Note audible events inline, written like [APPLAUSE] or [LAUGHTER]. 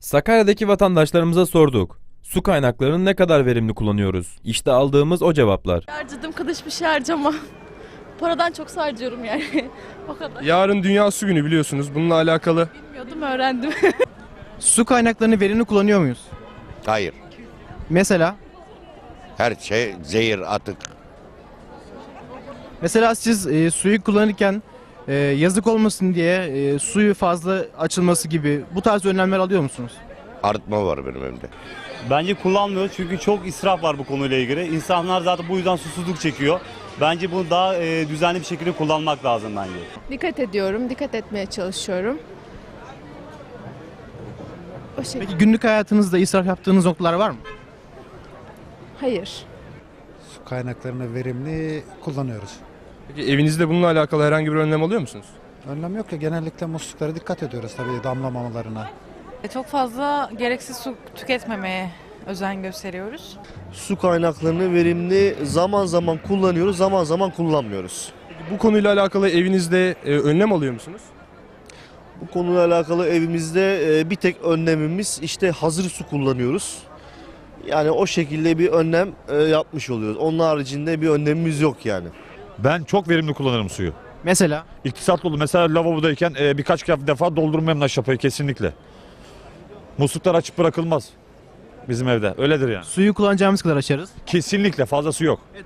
Sakarya'daki vatandaşlarımıza sorduk. Su kaynaklarını ne kadar verimli kullanıyoruz? İşte aldığımız o cevaplar. Harcadığım kadar hiçbir şey harcamam. Paradan çok harcıyorum yani. [LAUGHS] o kadar. Yarın Dünya Su Günü biliyorsunuz. Bununla alakalı Bilmiyordum öğrendim. [LAUGHS] Su kaynaklarını verimli kullanıyor muyuz? Hayır. Mesela Her şey zehir, atık. mesela siz e, suyu kullanırken e, yazık olmasın diye e, suyu fazla açılması gibi bu tarz önlemler alıyor musunuz? Arıtma var benim evde. Bence kullanmıyoruz çünkü çok israf var bu konuyla ilgili. İnsanlar zaten bu yüzden susuzluk çekiyor. Bence bunu daha e, düzenli bir şekilde kullanmak lazım bence. Dikkat ediyorum, dikkat etmeye çalışıyorum. O şekilde. Peki günlük hayatınızda israf yaptığınız noktalar var mı? Hayır. Su kaynaklarını verimli kullanıyoruz. Peki evinizde bununla alakalı herhangi bir önlem alıyor musunuz? Önlem yok ya genellikle musluklara dikkat ediyoruz tabii damlamamalarına. E, Çok fazla gereksiz su tüketmemeye özen gösteriyoruz. su kaynaklarını verimli zaman zaman kullanıyoruz, zaman zaman kullanmıyoruz. Peki bu konuyla alakalı evinizde e, önlem alıyor musunuz? Bu konuyla alakalı evimizde e, bir tek önlemimiz işte hazır su kullanıyoruz. Yani o şekilde bir önlem e, yapmış oluyoruz. Onun haricinde bir önlemimiz yok yani. Ben çok verimli kullanırım suyu. Mesela İktisatlı olur. Mesela lavabodayken e, birkaç defa doldurmam şapayı kesinlikle. Musluklar açık bırakılmaz bizim evde. Öyledir yani. suyu kullanacağımız kadar açarız. Kesinlikle fazlası yok. Evet,